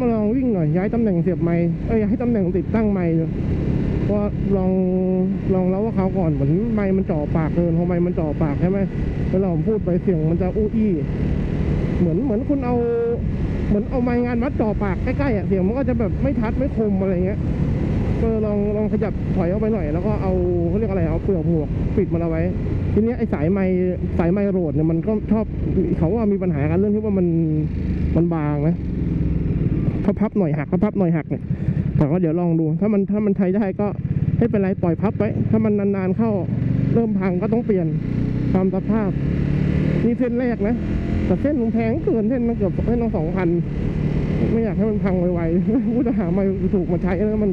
มาลองวิ่งหน่อยย้ายตำแหน่งเสียบไม้เอ้ยย้ายตำแหน่งติดตั้งไม้ดูเพราะลองลองแล้วว่าเขาก่อนเหมือนไม้มันจ่อปากเกินพอไม้มันจ่อปากใช่ไหมเวลาผมพูดไปเสียงมันจะอู้อี้เหมือนเหมือนคุณเอา เหมือนเอาไม้งานมัดจ่อปากใกล้ๆอะเสียงมันก็จะแบบไม่ทัดไม่คมอะไรเงี้ยก็ลองลองขยับถอยออกไปหน่อย แล้วก็เอาเขาเรียกอะไรเอาเปลือกหมวกปิดมันเอาไว้ ทีเนี้ยไอ้สายไม้สายไม้โรดเนี่ยมันก็ชอบเขาว่ามีปัญหากันเรื่องที่ว่ามันมันบางนะ พับๆหน่อยหักพับๆหน่อยหักเนี่ยแต่ก็เดี๋ยวลองดู ถ้ามันถ้ามันใช้ได้ก็ไม่เป็นไรปล่อยพับไว้ถ้ามันนานๆเข้าเริ่มพังก็ต้องเปลี่ยนตามสภาพ นี่เส้นแรกนะ แต่เส้นมันแพงเกินเส้นมันเกือบเส้นละสองพันไม่อยากให้มันพังไวๆกูจะหาไม้ถูกมาใช้แล้วมัน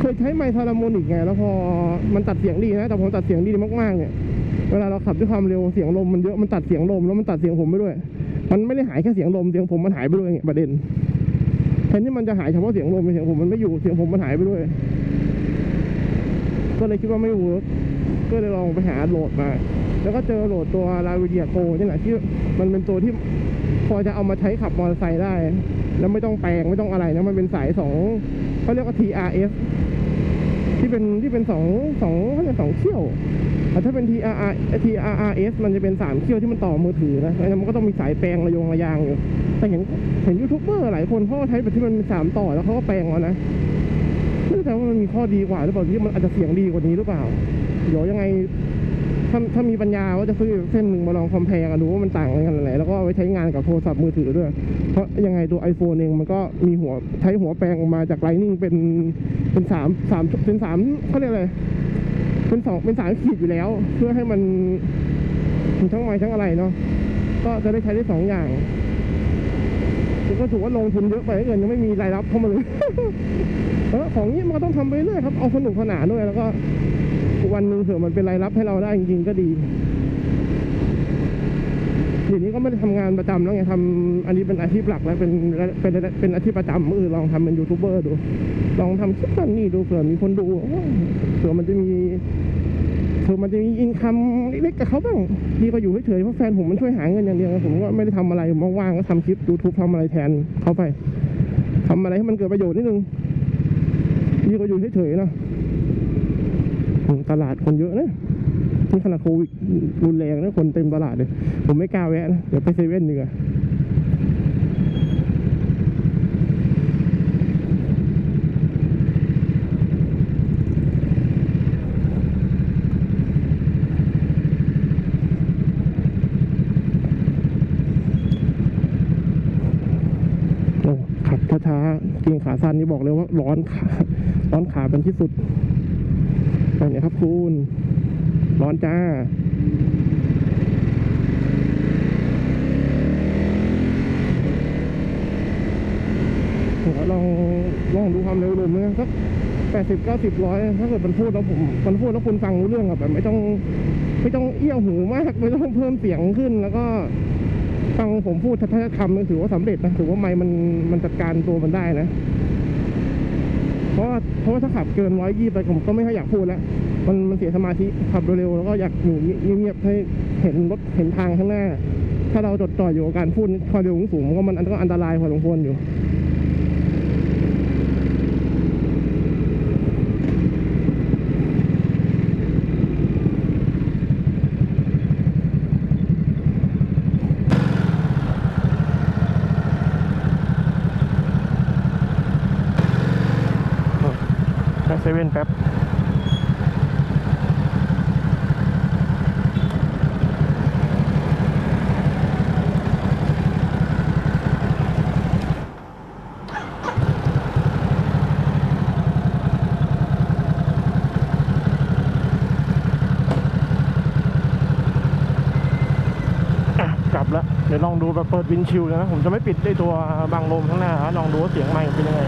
เคยใช้ไมค์ทาราโมนิกไง แล้วพอมันตัดเสียงดีนะ แต่พอตัดเสียงดีมากๆเนี่ย เวลาเราขับด้วยความเร็วเสียงลมมันเยอะ มันตัดเสียงลมแล้วมันตัดเสียงผมไปด้วย มันไม่ได้หายแค่เสียงลม เสียงผมมันหายไปด้วยไงประเด็น แทนที่มันจะหายเฉพาะเสียงลมเสียงผมมันไม่อยู่เสียงผมมันหายไปด้วย ก็เลยคิดว่าไม่เวิร์กก็เลยลองไปหาโหลดมา แล้วก็เจอโหลดตัวลาวิเดียโกนี่แหละที่มันเป็นตัวที่พอจะเอามาใช้ขับมอเตอร์ไซค์ได้ แล้วไม่ต้องแปลงไม่ต้องอะไรนะมันเป็นสายสองเขาเรียกว่า TRS ที่เป็นที่เป็นสองสองเขาเรียกสองเขี้ยวแต่ถ้าเป็น TRR TRRS มันจะเป็นสามเขี้ยวที่มันต่อมือถือนะแล้วมันก็ต้องมีสายแปลงระยงระยางอยู่ แต่เห็นเห็นยูทูบเบอร์หลายคนเขาก็ใช้แบบที่มันเป็นสามต่อแล้วเขาก็แปลงเอานะไม่แน่ใจว่ามันมีข้อดีกว่าหรือเปล่าที่มันอาจจะเสียงดีกว่านี้หรือเปล่า เดี๋ยวยังไง ถ้าถ้ามีปัญญาว่าจะซื้อเส้นหนึ่งมาลองคอมเพลกันดูว่ามันต่างกันขนาดไหนแล้วก็เอาไว้ใช้งานกับโทรศัพท์มือถือด้วย เพราะยังไงตัว iPhone เองมันก็มีหัวใช้หัวแปลงออกมาจากไลนิ่งเป็นเป็นสามสามเป็นสามเขาเรียกอะไรเป็นสองเป็นสามขีดอยู่แล้ว เพื่อให้มันทั้งไม้ทั้งอะไรเนาะก็จะได้ใช้ได้สองอย่างก็ถือว่าลงทุนเยอะไปเกินยังไม่มีรายรับเข้ามาเลยเออของนี้มันก็ต้องทำไปเรื่อยครับเอาสนุกสนานด้วยแล้วก็ วันหนึ่งเผื่อมันเป็นรายรับให้เราได้จริงๆก็ดีเดี๋ยวนี้ก็ไม่ได้ทำงานประจำแล้วไงทำอันนี้เป็นอาชีพหลักแล้วเป็นเป็นเป็นอาชีพประจำเออลองทำเป็นยูทูบเบอร์ดู ลองทำคลิปนั่นนี่ดูเผื่อมีคนดูเผื่อมันจะมีเผื่อมันจะมีอินคัมเล็กๆกับเขาบ้างพี่ก็อยู่เฉยๆเพราะแฟนผมมันช่วยหาเงินอย่างเดียวผมก็ไม่ได้ทำอะไรว่างๆก็ทำคลิปยูทูบทำอะไรแทนเขาไปทำอะไรให้มันเกิดประโยชน์นิดนึงพี่ก็อยู่เฉยๆนะ ตลาดคนเยอะนะที่ขนาดโควิดรุนแรงนะคนเต็มตลาดเลย ผมไม่กล้าแวะนะเดี๋ยวไปเซเว่นดีกว่าขับช้าๆเกงขาสั้นนี่บอกเลยว่าร้อนขาร้อนขาเป็นที่สุด ไปไหนครับคุณ ร้อนจ้าผมก็ลองลองดูความเร็วลมนะสักแปดสิบเก้าสิบร้อยถ้าเกิดมันพูดแล้วผมมันพูดแล้วคุณฟังรู้เรื่องอะแบบไม่ต้องไม่ต้องเอี้ยวหูมากไม่ต้องเพิ่มเสียงขึ้น แล้วก็ฟังผมพูดทัศคำถือว่าสำเร็จนะถือว่าไม่มันมันจัดการตัวมันได้นะ เพราะว่าเพราะว่าถ้าขับเกินร้อยยี่ไปผมก็ไม่ค่อยอยากพูดแล้ว มันมันเสียสมาธิขับเร็วๆแล้วก็อยากอยู่เงียบๆให้เห็นรถเห็นทางข้างหน้า ถ้าเราจดจ่ออยู่กับการพูดความเร็วสูงๆก็มันก็อันตรายพอสมควรอยู่ ไปเซเว่นแป๊บกลับแล้ว เดี๋ยวลองดูแบบเปิดวินชิลนะ ผมจะไม่ปิดด้ตัวบังลมข้างหน้า ลองดูว่าเสียงไมค์เป็นยังไง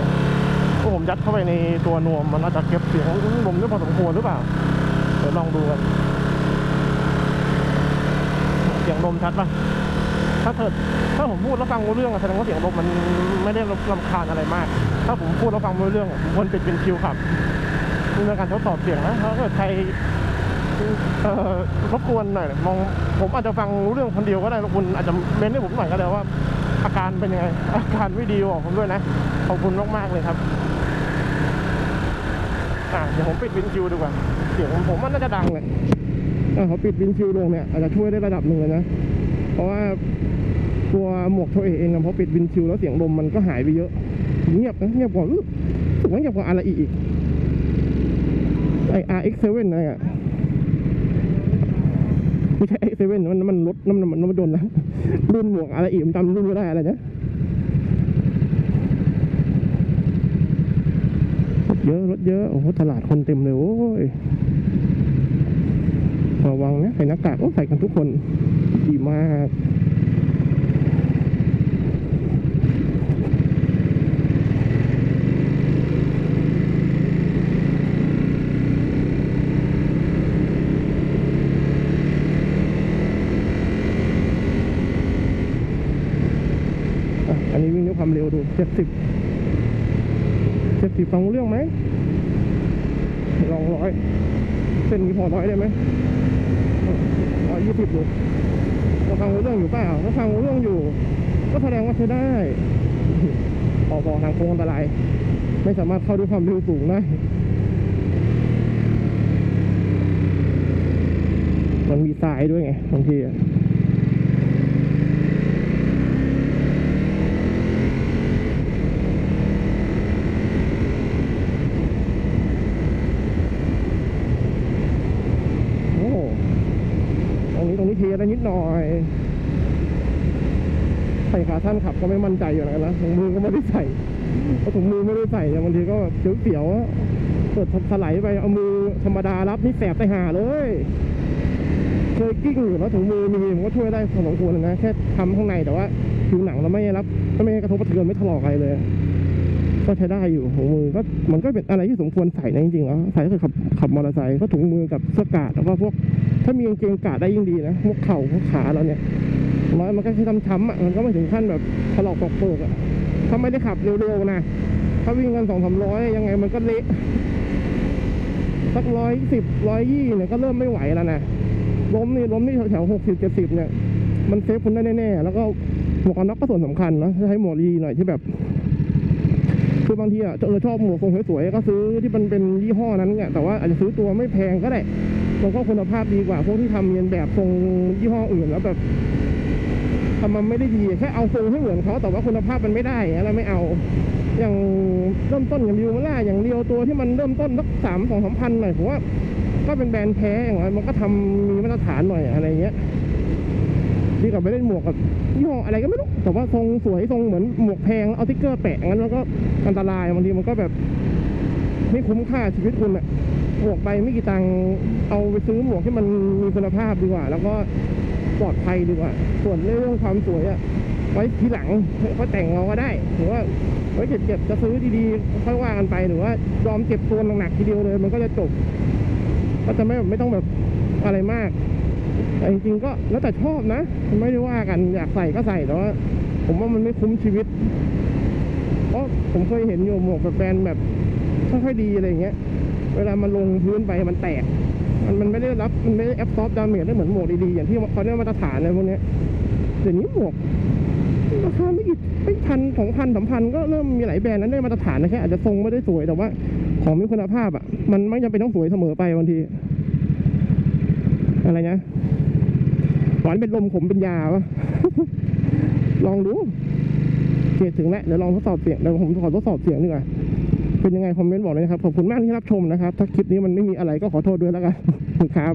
ก็ผมยัดเข้าไปในตัวนวมมันอาจจะเก็บเสียงลมได้พอสมควรหรือเปล่า เดี๋ยวลองดูกันเสียงลมชัดปะถ้าเกิดถ้าผมพูดแล้วฟังรู้เรื่องอะแสดงว่าเสียงลมมันไม่ได้รำคาญอะไรมาก ถ้าผมพูดแล้วฟังรู้เรื่องอะผมควรปิดเป็นคิวขับนี่เป็นการทดสอบเสียงนะถ้าเกิดใครเอ่อรบกวนหน่อยมองผมอาจจะฟังรู้เรื่องคนเดียวก็ได้แล้วคุณอาจจะเม้นให้ผมหน่อยก็ได้ว่าอาการเป็นยังไงอาการไม่ดีบอกผมด้วยนะ ขอบคุณมากๆเลยครับ อ่าเดี๋ยวผมปิดวินชิวดีกว่าเสียงผมมันน่าจะดังเลยถ้าเขาปิดวินชิวลงเนี่ยอาจจะช่วยได้ระดับหนึ่งเลยนะ เพราะว่าตัวหมวกโทเอเองอะพอปิดวินชิวแล้วเสียงลมมันก็หายไปเยอะ เงียบนะเงียบกว่ารู้สึกว่าเงียบกว่าอะไรอีกไอ RX7 อะไรอะไม่ใช่ X7 มันมันรถน้ำมันน้ำมันยนนะรุ่นหมวกอะไรอีกจำรุ่นไม่ได้อะไรนะรถ เยอะรถเยอะโอ้โหตลาดคนเต็มเลยโอ้ยระวังนะใส่หน้ากากโอ้ใส่กันทุกคนดีมากอันนี้วิ่งด้วยความเร็วดูเจ็ดสิบ เจ็ดสิบฟังเรื่องไหมลองร้อยเส้นนี้พอร้อยได้ไหมร้อยยี่สิบดูเราฟังเรื่องอยู่เปล่าถ้าฟังเรื่องอยู่ ก็แสดงว่าใช้ได้พอพอทางโค้งอันตรายไม่สามารถเข้าด้วยความเร็วสูงได้มันมีทรายด้วยไงบางทีอะ โอ้ตรงนี้ตรงนี้เทียได้นิดหน่อย ใส่ ขาสั้นขับก็ไม่มั่นใจอยู่แล้วนะถุงมือก็ไม่ได้ใส่เพราะถุงมือไม่ได้ใส่บางทีก็เสียวๆเปิดถลายไปเอามือธรรมดารับนี่แสบไปหาเลยเคยกิ้งอยู่แล้วถุงมือมีผมก็ช่วยได้พอสมควรนะแค่ทำข้างในแต่ว่าผิวหนังเราไม่รับไม่กระทบกระเทือนไม่ถลอกอะไรเลย ก็ใช้ได้อยู่ถุงมือก็มันก็เป็นอะไรที่สมควรใส่นะจริงๆแล้วใส่ก็คือขับขับมอเตอร์ไซค์ก็ถุงมือกับเสื้อกาดแล้วก็พวก ถ้ามีกางเกงกาดได้ยิ่งดีนะพวกเข่าพวกขาเราเนี่ย น้อยมันก็แค่ช้ำๆอะมันก็ไม่ถึงขั้นแบบถลอกปอกเปิกอะถ้าไม่ได้ขับเร็วๆนะถ้าวิ่งกันสองสามร้อยยังไงมันก็เละสักร้อยสิบร้อยยี่เนี่ยก็เริ่มไม่ไหวแล้วนะล้มนี่ล้มนี่แถวหกสิบเจ็ดสิบเนี่ย มันเซฟคุณได้แน่ๆแล้วก็หมวกกันน็อกก็ส่วนสำคัญนะใช้หมวกดีหน่อยที่แบบ คือบางทีอะเออชอบหมวกทรงสวยๆก็ซื้อที่มันเป็นยี่ห้อนั้นเนี่ยแต่ว่าอาจจะซื้อตัวไม่แพงก็ได้มันก็คุณภาพดีกว่าพวกที่ทำเรียนแบบทรงยี่ห้ออื่นแล้วแบบ ทำมันไม่ได้ดีแค่เอาทรงให้เหมือนเขาแต่ว่าคุณภาพมันไม่ได้เราไม่เอา อย่างเริ่มต้นอย่างริวมาล่าอย่างเรียวตัวที่มันเริ่มต้นสักสามสองสามพันหน่อยผมว่าก็เป็นแบรนด์แท้อย่างไรมันก็ทำมีมาตรฐานหน่อยอะไรเงี้ยดีกว่าไปเล่นหมวกกับยี่ห้ออะไรก็ไม่รู้แต่ว่าทรงสวยทรงเหมือนหมวกแพงเอาติ๊กเกอร์แปะงั้นมันก็อันตรายบางทีมันก็แบบไม่คุ้มค่าชีวิตคุณอะหมวกไปไม่กี่ตังค์เอาไปซื้อหมวกที่มันมีคุณภาพดีกว่า แล้วก็ ปลอดภัยดีกว่า ส่วนเรื่องความสวยอะไว้ทีหลังเขาแต่งเราก็ได้หรือว่าไว้เจ็บๆจะซื้อดีๆค่อยว่ากันไปหรือว่ายอมเจ็บตัวหนักๆทีเดียวเลย มันก็จะจบ ก็จะไม่ไม่ต้องแบบอะไรมาก แต่จริงๆก็แล้วแต่ชอบนะ ไม่ได้ว่ากันอยากใส่ก็ใส่แต่ว่าผมว่ามันไม่คุ้มชีวิตเพราะผมเคยเห็นอยู่หมวกแบบแบรนด์แบบค่อยๆดีอะไรเงี้ย เวลามันลงพื้นไปมันแตก มันมันไม่ได้รับมันไม่ได้แอบซอฟดาเมจได้เหมือนหมวกดีๆอย่างที่เขาได้มาตรฐานอะไรพวกนี้เดี๋ยวนี้หมวกราคาไม่กี่ไม่พันสองพันสามพันก็เริ่มมีหลายแบรนด์นั้นได้มาตรฐานนะแค่อาจจะทรงไม่ได้สวยแต่ว่า ของมีคุณภาพอะ มันไม่จำเป็นต้องสวยเสมอไปบางที อะไรนะหวานเป็นลมขมเป็นยาวะลองดูโอเคถึงแล้วเดี๋ยวลองทดสอบเสียงเดี๋ยวผมขอทดสอบเสียงดีกว่า เป็นยังไงคอมเมนต์บอกเลยนะครับ ขอบคุณมากที่รับชมนะครับ ถ้าคลิปนี้มันไม่มีอะไรก็ขอโทษด้วยแล้วกันครับ